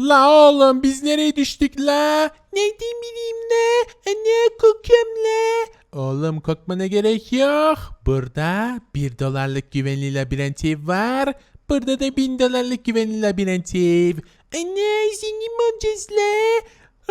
La oğlum biz nereye düştük la? Neydim bileyim ne? Ne kokuyorum la? Oğlum korkmana gerek yok. Burada bir dolarlık güvenli labirent ev var. Burada da bin dolarlık güvenli labirent ev. Anne zengin mi olacağız la?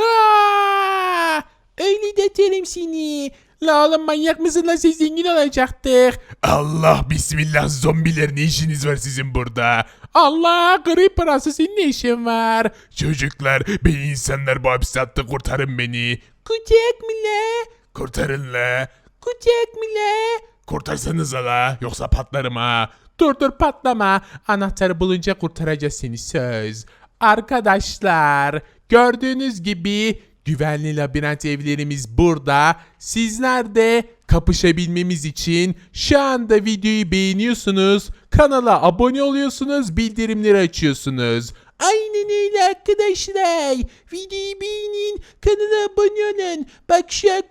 Aa! Öyle de seni. La oğlum manyak mısın la siz zengin olacaktık. Allah bismillah zombiler ne işiniz var sizin burada? Allah grip parası senin ne işin var? Çocuklar beni insanlar bu hapse attı kurtarın beni. Kucak mı la? Kurtarın la. Kucak mı la? Kurtarsanıza la yoksa patlarım ha. Dur dur patlama. Anahtarı bulunca kurtaracağız seni söz. Arkadaşlar gördüğünüz gibi güvenli labirent evlerimiz burada. Sizler de kapışabilmemiz için şu anda videoyu beğeniyorsunuz. Kanala abone oluyorsunuz. Bildirimleri açıyorsunuz. Aynen öyle arkadaşlar. Videoyu beğenin, kanala abone olun. Bak şu an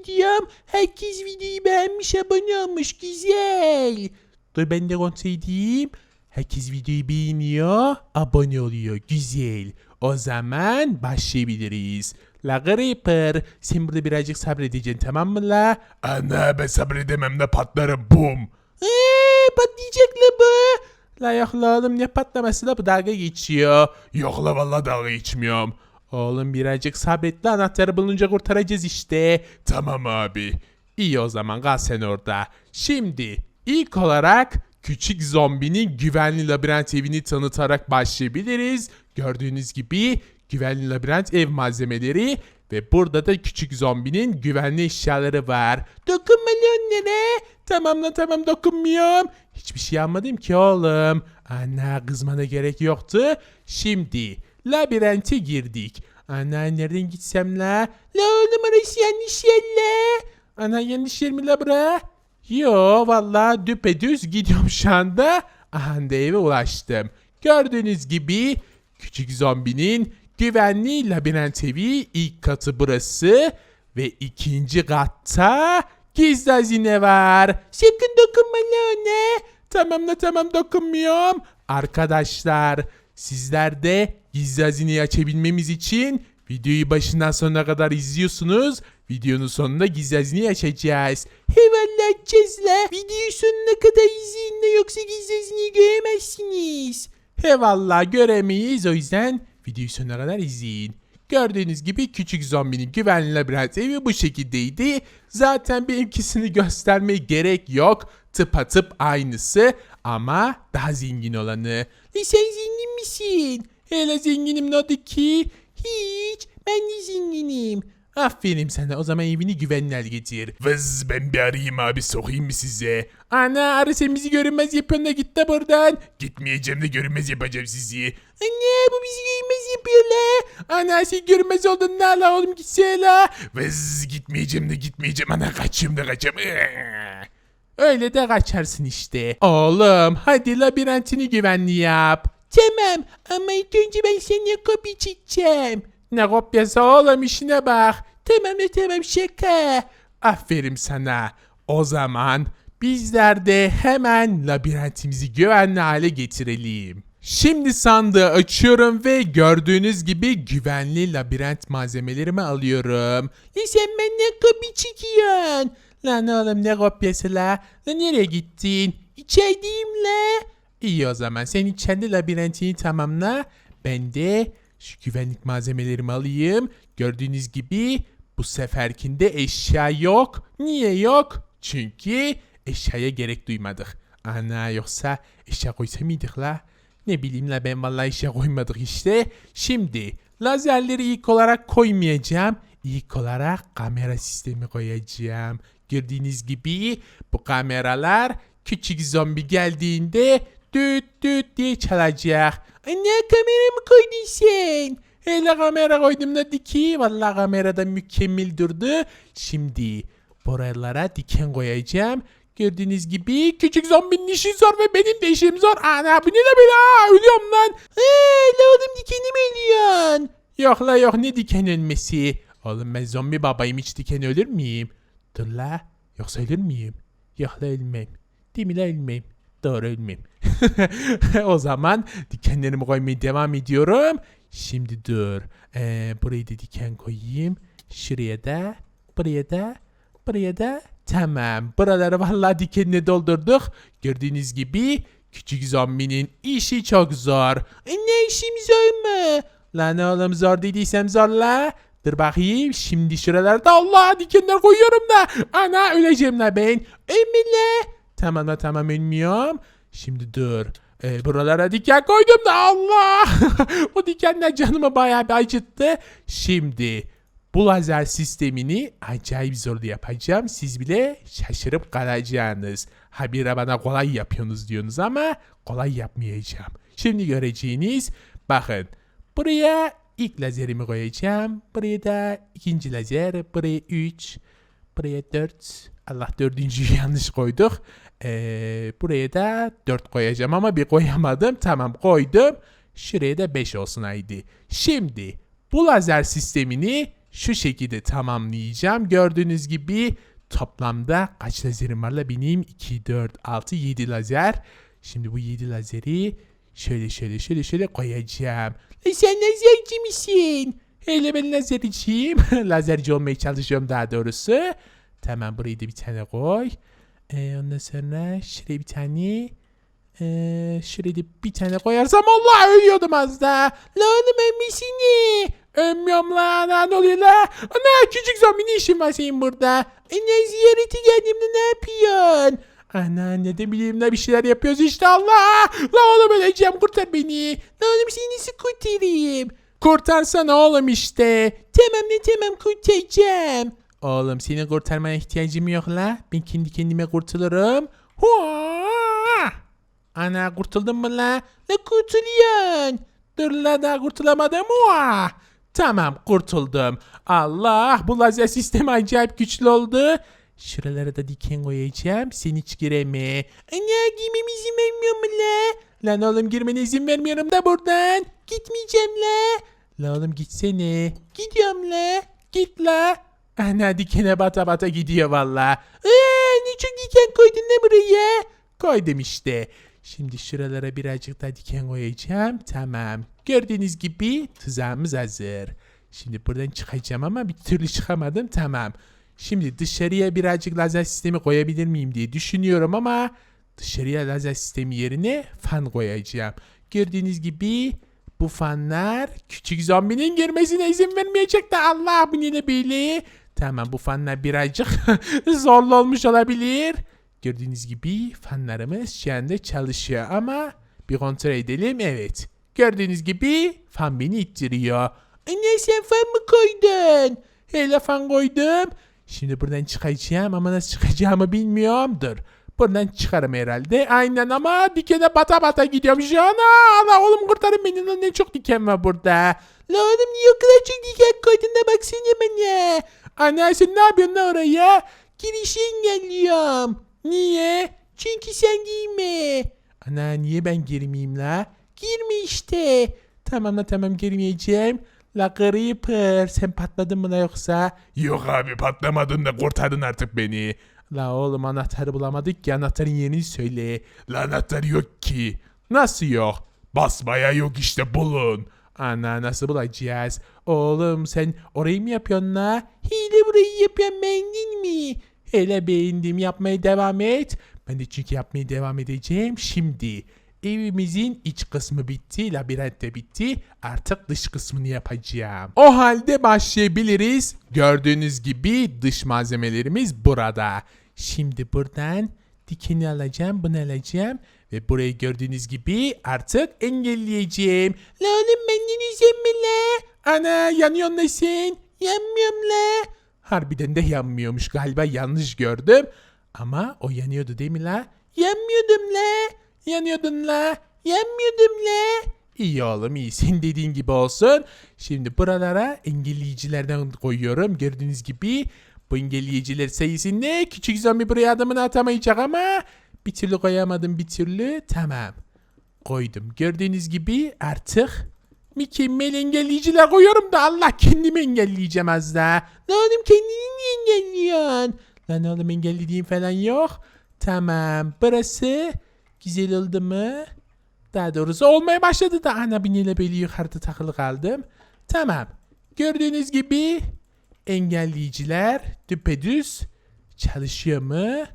ediyorum. Herkes videoyu beğenmiş, abone olmuş. Güzel. Dur ben de kontrol. Herkes videoyu beğeniyor, abone oluyor. Güzel. O zaman başlayabiliriz. La Gripper, sen burada birazcık sabredeceksin tamam mı la? Ana ben sabredemem de patlarım bum. Eee patlayacak la bu. La yok la oğlum ne patlaması la bu dalga geçiyor. Yok la valla dalga içmiyorum. Oğlum birazcık sabret la anahtarı bulunca kurtaracağız işte. Tamam abi. İyi o zaman kal sen orada. Şimdi ilk olarak küçük zombinin güvenli labirent evini tanıtarak başlayabiliriz. Gördüğünüz gibi güvenli labirent ev malzemeleri ve burada da küçük zombinin güvenli eşyaları var. Dokunma lan onlara. Tamam lan tamam dokunmuyorum. Hiçbir şey yapmadım ki oğlum. Ana kızmana gerek yoktu. Şimdi labirente girdik. Ana nereden gitsem la? La oğlum orası yanlış yer. Ana yanlış yer mi la bura? Yo valla düpedüz gidiyorum şu anda. Aha eve ulaştım. Gördüğünüz gibi küçük zombinin güvenli labirent evi ilk katı burası ve ikinci katta gizli hazine var. Sakın dokunma ona. Tamam da tamam dokunmuyorum. Arkadaşlar sizler de gizli hazineyi açabilmemiz için videoyu başından sonuna kadar izliyorsunuz. Videonun sonunda gizli hazineyi açacağız. Eyvallah açacağız la. Videoyu sonuna kadar izleyin de yoksa gizli hazineyi göremezsiniz. Eyvallah göremeyiz o yüzden videoyu sonuna kadar izleyin. Gördüğünüz gibi küçük zombinin güvenli labirent evi bu şekildeydi. Zaten benimkisini göstermeye gerek yok. Tıpatıp aynısı ama daha zengin olanı. E sen zengin misin? Hele zenginim ne oldu ki? Hiç ben de zenginim. Aferin sana o zaman evini güvenli hale getir. Vız ben bir arayayım abi sokayım mı size? Ana arı sen bizi görünmez yapıyorsun da git de buradan. Gitmeyeceğim de görünmez yapacağım sizi. Anne bu bizi görünmez yapıyor la. Ana sen görünmez oldun la la oğlum gitsene la. Vız gitmeyeceğim de gitmeyeceğim ana kaçıyorum da. Iıı. Öyle de kaçarsın işte. Oğlum hadi labirentini güvenli yap. Tamam ama ilk önce ben seninle kopya çekeceğim. Ne kopyası oğlum işine bak. Tamam tamam şaka. Aferin sana. O zaman bizler de hemen labirentimizi güvenli hale getirelim. Şimdi sandığı açıyorum ve gördüğünüz gibi güvenli labirent malzemelerimi alıyorum. Ya sen benden kopya çekiyorsun. Lan oğlum ne kopyası la? Lan nereye gittin? İçerideyim la. İyi o zaman sen içeride labirentini tamamla. Ben de şu güvenlik malzemelerimi alayım. Gördüğünüz gibi bu seferkinde eşya yok. Niye yok? Çünkü eşyaya gerek duymadık. Ana yoksa eşya koysa mıydık la? Ne bileyim la ben vallahi eşya koymadık işte. Şimdi lazerleri ilk olarak koymayacağım. İlk olarak kamera sistemi koyacağım. Gördüğünüz gibi bu kameralar küçük zombi geldiğinde düt düt diye çalacak. Anne kamera mı koydun sen? Hele kamera koydum da ki vallahi kamerada mükemmel durdu. Şimdi buralara diken koyacağım. Gördüğünüz gibi küçük zombinin işi zor ve benim de işim zor. Ana bu ne de Aa, ölüyorum lan. Eee la oğlum dikeni mi ölüyorsun? Yok la yok ne diken ölmesi. Oğlum ben zombi babayım hiç diken ölür müyüm? Dur la yoksa ölür müyüm? Yok la ölmem. Değil mi la ölmem? Doğru ölmem. o zaman dikenlerimi koymaya devam ediyorum. Şimdi dur. Ee, burayı da diken koyayım. Şuraya da. Buraya da. Buraya da. Tamam. Buraları vallahi dikenle doldurduk. Gördüğünüz gibi küçük zombinin işi çok zor. E, ne işim zor mu? Lan oğlum zor dediysem zorla. Dur bakayım şimdi şuralarda Allah dikenler koyuyorum da. Ana öleceğim la ben. Emile. Tamam la tamam ölmüyorum. Şimdi dur. Ee, buralara diken koydum da Allah. o dikenler canımı bayağı bir acıttı. Şimdi bu lazer sistemini acayip zorlu yapacağım. Siz bile şaşırıp kalacaksınız. Habire bana kolay yapıyorsunuz diyorsunuz ama kolay yapmayacağım. Şimdi göreceğiniz bakın buraya ilk lazerimi koyacağım. Buraya da ikinci lazer. Buraya 3. Buraya 4. Allah dördüncüyü yanlış koyduk. Ee, buraya da 4 koyacağım ama bir koyamadım. Tamam koydum. Şuraya da 5 olsun haydi. Şimdi bu lazer sistemini şu şekilde tamamlayacağım. Gördüğünüz gibi toplamda kaç lazerim var la benim? 2, 4, 6, 7 lazer. Şimdi bu 7 lazeri şöyle şöyle şöyle şöyle koyacağım. E sen lazerci misin? Hele ben lazerciyim. Lazerci olmaya çalışıyorum daha doğrusu. Tamam burayı da bir tane koy. Ee, ondan sonra şuraya bir tane ee, şuraya da bir tane koyarsam Allah ölüyordum az daha. La oğlum emmisini. Ölmüyorum la ne oluyor la? Ana küçük zombi ne işin var senin burada? E ne ziyareti geldim de ne yapıyorsun? Ana ne de bileyim ne bir şeyler yapıyoruz işte Allah. La oğlum öleceğim kurtar beni. La oğlum seni nasıl? Kurtarsana oğlum işte. Tamam ne tamam kurtaracağım. Oğlum seni kurtarmaya ihtiyacım yok la. Ben kendi kendime kurtulurum. Hua! Ana kurtuldun mu la? La kurtuluyorsun. Dur la daha kurtulamadım. Hua! Tamam kurtuldum. Allah bu lazer sistemi acayip güçlü oldu. Şuralara da diken koyacağım. Sen hiç gireme. Ana girmeme izin vermiyor mu la? Lan oğlum girmene izin vermiyorum da buradan. Gitmeyeceğim la. La oğlum gitsene. Gidiyorum la. Git la. Ana dikene bata bata gidiyor valla. Eee çok diken koydun ne buraya? Koydum işte. Şimdi şuralara birazcık daha diken koyacağım. Tamam. Gördüğünüz gibi tuzağımız hazır. Şimdi buradan çıkacağım ama bir türlü çıkamadım. Tamam. Şimdi dışarıya birazcık lazer sistemi koyabilir miyim diye düşünüyorum ama dışarıya lazer sistemi yerine fan koyacağım. Gördüğünüz gibi bu fanlar küçük zombinin girmesine izin vermeyecek de Allah bu ne böyle. Tamam bu fanlar birazcık zorlu olmuş olabilir. Gördüğünüz gibi fanlarımız şu anda çalışıyor ama bir kontrol edelim evet. Gördüğünüz gibi fan beni ittiriyor. Anne sen fan mı koydun? Hele fan koydum. Şimdi buradan çıkacağım ama nasıl çıkacağımı bilmiyorum. Dur. Buradan çıkarım herhalde. Aynen ama dikene bata bata gidiyorum şu an. Aa, Allah oğlum kurtarın beni. Lan Ne çok diken var burada. La oğlum niye o kadar çok diken koydun da baksana bana. Anne sen ne yapıyorsun lan oraya? Girişi engelliyorum. Niye? Çünkü sen giyme. Ana niye ben girmeyeyim la? Girme işte. Tamam la tamam girmeyeceğim. La Creeper sen patladın mı yoksa? Yok abi patlamadın da kurtardın artık beni. La oğlum anahtarı bulamadık ki anahtarın yerini söyle. La anahtar yok ki. Nasıl yok? Basmaya yok işte bulun. Ana nasıl bulacağız? Oğlum sen orayı mı yapıyorsun la? Hile burayı yapıyorum beğendin mi? Hele beğendim yapmaya devam et. Ben de çünkü yapmaya devam edeceğim şimdi. Evimizin iç kısmı bitti, labirent de bitti. Artık dış kısmını yapacağım. O halde başlayabiliriz. Gördüğünüz gibi dış malzemelerimiz burada. Şimdi buradan dikeni alacağım, bunu alacağım. Ve burayı gördüğünüz gibi artık engelleyeceğim. La oğlum benden üzülme la. Ana yanıyorsun da sen. Yanmıyorum la. Harbiden de yanmıyormuş galiba yanlış gördüm. Ama o yanıyordu değil mi la? Yanmıyordum la. Yanıyordun la. Yanmıyordum la. İyi oğlum iyi. Senin dediğin gibi olsun. Şimdi buralara engelleyicilerden koyuyorum. Gördüğünüz gibi bu engelleyiciler sayesinde küçük zombi buraya adımını atamayacak ama bir türlü koyamadım bir türlü. Tamam. Koydum. Gördüğünüz gibi artık mükemmel engelleyiciler koyuyorum da Allah kendimi engelleyeceğim az daha. Lan kendini niye engelliyorsun? Lan oğlum engellediğim falan yok. Tamam. Burası güzel oldu mu? Daha doğrusu olmaya başladı da ana biniyle böyle yukarıda takılı kaldım. Tamam. Gördüğünüz gibi engelleyiciler düpedüz çalışıyor mu?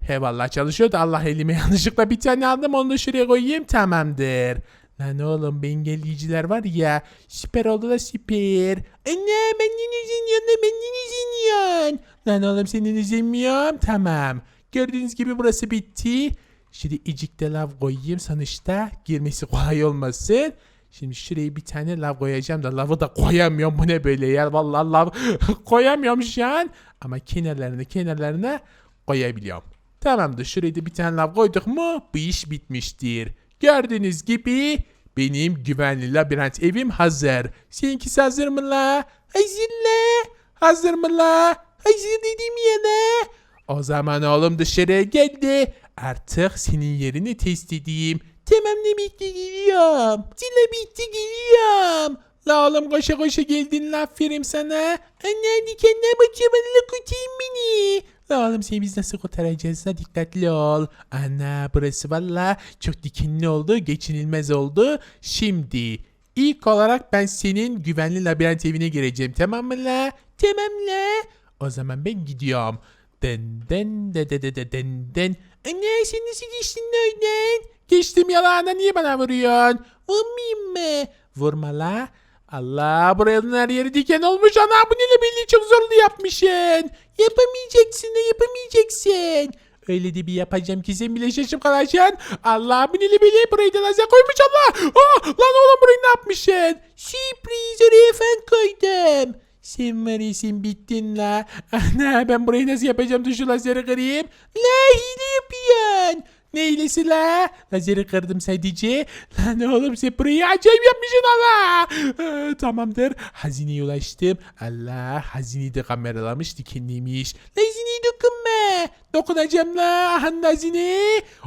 He vallahi çalışıyor da Allah elime yanlışlıkla bir tane aldım onu da şuraya koyayım tamamdır. Lan oğlum engelleyiciler var ya süper oldu da süper. Anne benden iziniyorsun da benden iziniyorsun. Lan oğlum senin izinmiyorum tamam. Gördüğünüz gibi burası bitti. Şimdi icikte lav koyayım sonuçta girmesi kolay olmasın. Şimdi şuraya bir tane lav koyacağım da lavı da koyamıyorum. Bu ne böyle ya? Vallahi lav koyamıyorum şu an. Ama kenarlarına kenarlarına koyabiliyorum. Tamamdır. Şuraya da bir tane lav koyduk mu bu iş bitmiştir. Gördüğünüz gibi benim güvenli labirent evim hazır. Seninkisi hazır mı la? Hazır la. Hazır mı la? Hazır dedim ya la. O zaman oğlum dışarıya geldi. Artık senin yerini test edeyim. Tamam demek ki geliyorum. Dile bitti geliyorum. La oğlum koşa koşa geldin aferin sana. Anne dikenler batıyor bana la kurtarın beni. La oğlum seni biz nasıl kurtaracağız la dikkatli ol. Ana burası valla çok dikenli oldu geçinilmez oldu. Şimdi ilk olarak ben senin güvenli labirent evine gireceğim tamam mı la? Tamam la. O zaman ben gidiyorum. Den den de de de de den den. Anne sen nasıl geçtin oradan? Geçtim yalana niye bana vuruyorsun? Vurmayayım mı? Vurma la. Allah buranın her yeri diken olmuş ana bu neyle belli çok zorlu yapmışsın. Yapamayacaksın da yapamayacaksın. Öyle de bir yapacağım ki sen bile şaşıp kalacaksın. Allah bu neyle belli burayı da lazer koymuş Allah. Oh, lan oğlum burayı ne yapmışsın? Sürpriz oraya fen koydum. Sen var sen bittin la. Ana ben burayı nasıl yapacağım da şu lazeri kırayım. La hile yapıyorsun. Ne hilesi la? Lazeri kırdım sadece. Lan oğlum sen burayı acayip yapmışsın Allah. Ee, tamamdır. Hazineye ulaştım. Allah hazineyi de kameralamış dikenliymiş. La hazineye dokunma. Dokunacağım la. Hazine?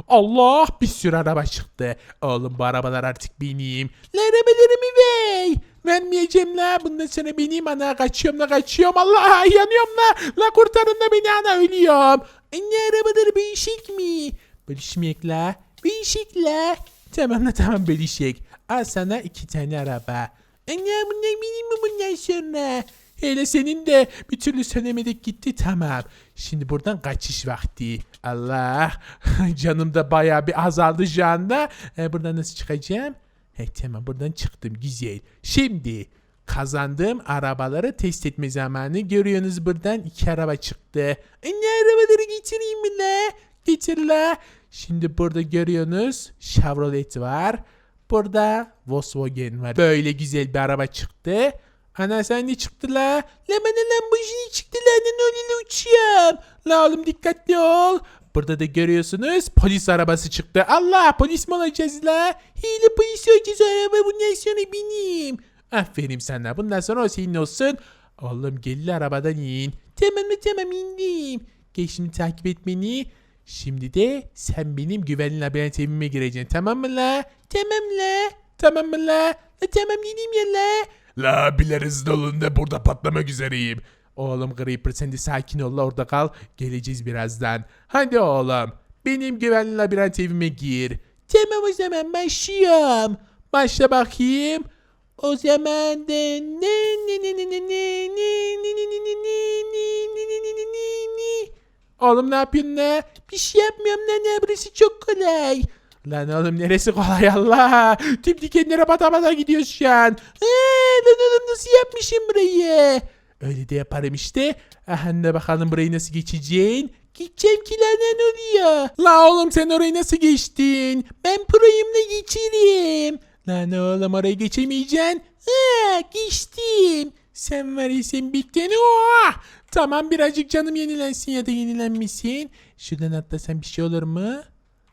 Allah bir sürü araba çıktı. Oğlum bu arabalar artık benim. La arabalarımı ver. Vermeyeceğim la. Bundan sonra benim ana kaçıyorum la kaçıyorum. Allah yanıyorum la. La kurtarın da beni ana ölüyorum. Anne arabaları değişik mi? Bölüşmeyek la. Değişik la. Tamam la tamam bölüşek. Al sana iki tane araba. Anne bunlar benim mi bundan sonra? Hele senin de bir türlü söylemedik gitti tamam. Şimdi buradan kaçış vakti. Allah canım da bayağı bir azaldı şu anda. E, buradan nasıl çıkacağım? He tamam buradan çıktım güzel. Şimdi kazandığım arabaları test etme zamanı. Görüyorsunuz buradan iki araba çıktı. E, ne arabaları getireyim mi la? Getir la. Şimdi burada görüyorsunuz Chevrolet var. Burada Volkswagen var. Böyle güzel bir araba çıktı. Ana sen ne çıktı la? La bana Lamborghini çıktı la. Ne öyle uçuyorum. La oğlum dikkatli ol. Burada da görüyorsunuz polis arabası çıktı. Allah polis mi olacağız la? Hile polis olacağız araba bundan sonra benim. Aferin sana bundan sonra o senin olsun. Oğlum geldi arabadan in. Tamam mı tamam indim. Gel şimdi takip et beni. Şimdi de sen benim güvenli labirent evime gireceksin tamam mı la? Tamam la. Tamam mı la? la tamam dedim ya la. La bileriz dolunda burada patlamak üzereyim. Oğlum Creeper sen de sakin ol orada kal. Geleceğiz birazdan. Hadi oğlum. Benim güvenli labirent evime gir. Tamam o zaman başlıyorum. Başla bakayım. O zaman de ne ne ne ne ne ne ne ne ne ne ne ne ne ne ne ne ne ne Oğlum ne yapıyorsun la? Bir şey yapmıyorum ne burası çok kolay. Lan oğlum neresi kolay Allah. Tüm dikenlere bata bata gidiyoruz şu an. Ee, lan oğlum nasıl yapmışım burayı? Öyle de yaparım işte. Aha ne bakalım burayı nasıl geçeceksin? Gideceğim ki lan ne oluyor? La oğlum sen orayı nasıl geçtin? Ben proyumla geçerim. Lan oğlum orayı geçemeyeceksin. Ha, geçtim. Sen var sen bittin. Oh! Tamam birazcık canım yenilensin ya da yenilenmesin. Şuradan atlasam bir şey olur mu?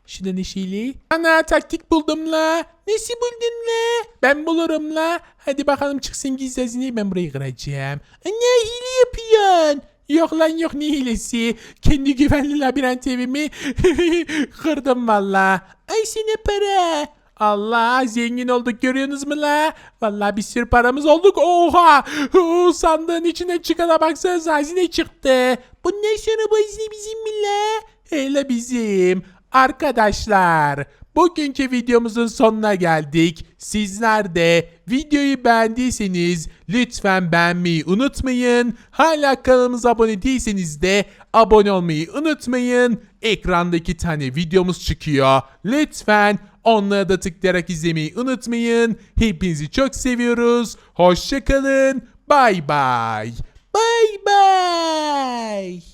Şurada neşeli. Ana taktik buldum la. Nesi buldun la? Ben bulurum la. Hadi bakalım çıksın gizli hazineyi ben burayı kıracağım. Anne hile yapıyorsun. Yok lan yok ne hilesi. Kendi güvenli labirent evimi kırdım valla. Ay sene para. Allah zengin olduk görüyorsunuz mu la? Vallahi bir sürü paramız olduk. Oha! Oo, sandığın içine çıkana baksanıza hazine çıktı. Bundan sonra bu hazine bizim mi la? Hele bizim. Arkadaşlar bugünkü videomuzun sonuna geldik. Sizler de videoyu beğendiyseniz lütfen beğenmeyi unutmayın. Hala kanalımıza abone değilseniz de abone olmayı unutmayın. Ekranda iki tane videomuz çıkıyor. Lütfen onlara da tıklayarak izlemeyi unutmayın. Hepinizi çok seviyoruz. Hoşçakalın. Bay bay. Bay bay.